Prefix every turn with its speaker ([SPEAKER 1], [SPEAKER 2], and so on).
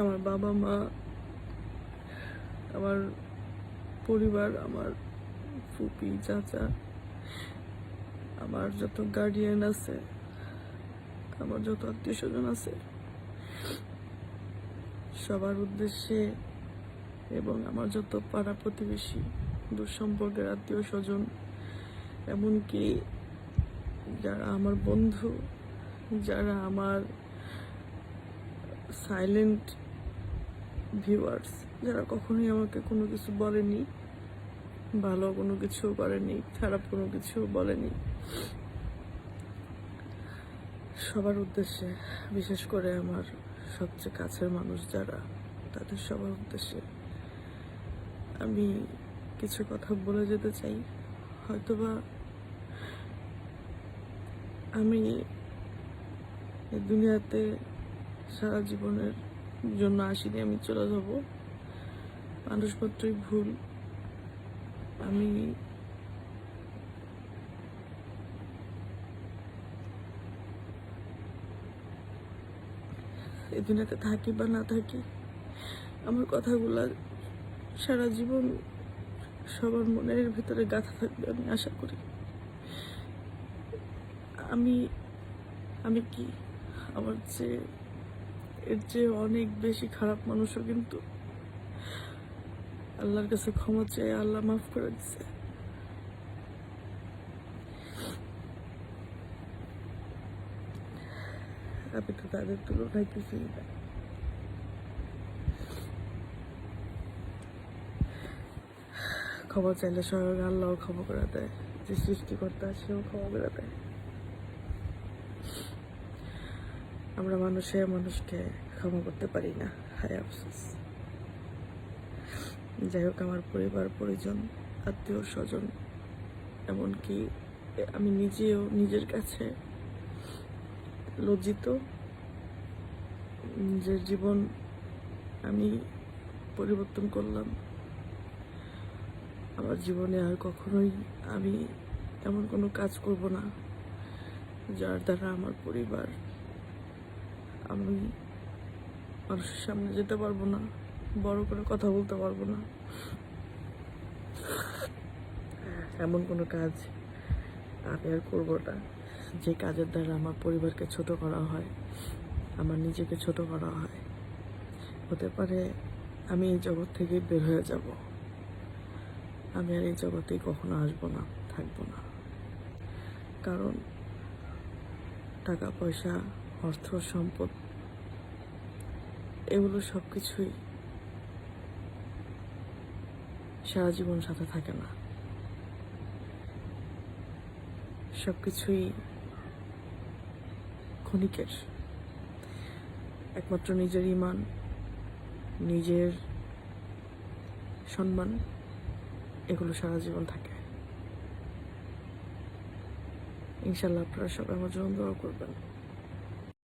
[SPEAKER 1] আমার বাবা মা, আমার পরিবার, আমার ফুপি, চাচা, আমার যত গার্ডিয়ান আছে, আমার যত আত্মীয় স্বজন আছে, সবার উদ্দেশ্যে এবং আমার যত পাড়া প্রতিবেশী দুঃসম্পর্কের আত্মীয় স্বজন এমনকি যারা আমার বন্ধু, যারা আমার সাইলেন্ট ভিউয়ার্স যারা কখনোই আমাকে কোনো কিছু বলেনি, ভালো কোনো কিছু করেনি, খারাপ কোনো কিছু বলেনি, সবার উদ্দেশ্যে, বিশেষ করে আমার সবচেয়ে কাছের মানুষ যারা, তাদের সবার উদ্দেশ্যে, আমি কিছু কথা বলে যেতে চাই। হয়তোবা আমি এই দুনিয়াতে সারা জীবনের জন্য আসিনি, আমি চলে যাব। মানুষপত্রই ভুল। আমি এই দুনিয়াতে থাকি বা না থাকি, আমার কথাগুলা সারা জীবন সবার মনের ভিতরে গাথা থাকবে, আমি আশা করি। আমি আমি কি আমার যে এর চেয়ে অনেক বেশি খারাপ মানুষও কিন্তু আল্লাহর কাছে ক্ষমা চেয়ে আল্লাহ মাফ করে দিছে। আমি তো তাদের তুলনায় কিছুই ক্ষমা চাইলে স্বয়ং আল্লাহ ক্ষমা করে দেয়, যে সৃষ্টিকর্তা সেও ক্ষমা করে দেয়। আমরা মানুষে মানুষকে ক্ষমা করতে পারি না। হায় আফসোস। যাই হোক, আমার পরিবার, পরিজন, আত্মীয়, স্বজন, এমনকি আমি নিজেও নিজের কাছে লজ্জিত। নিজের জীবন আমি পরিবর্তন করলাম। আমার জীবনে আর কখনোই আমি এমন কোনো কাজ করব না, যার দ্বারা আমার পরিবার আমি মানুষের সামনে যেতে পারব না, বড় করে কথা বলতে পারব না। এমন কোনো কাজ আমি আর করব না। যে কাজের দ্বারা আমার পরিবারকে ছোট করা হয়, আমার নিজেকে ছোট করা হয়, হতে পারে আমি এই জগৎ থেকে বের হয়ে যাব। আমি আর এই জগতেই কখনো আসব না, থাকব না। কারণ টাকা, পয়সা অর্থ, সম্পদ, এগুলো সব কিছুই সারা জীবন সাথে থাকে না। সব কিছুই ক্ষণিকের। একমাত্র নিজের ইমান, নিজের সম্মান, এগুলো সারা জীবন থাকে। ইনশাল্লাহ আপনারা সবাই আমার জন্য দোয়া করবেন।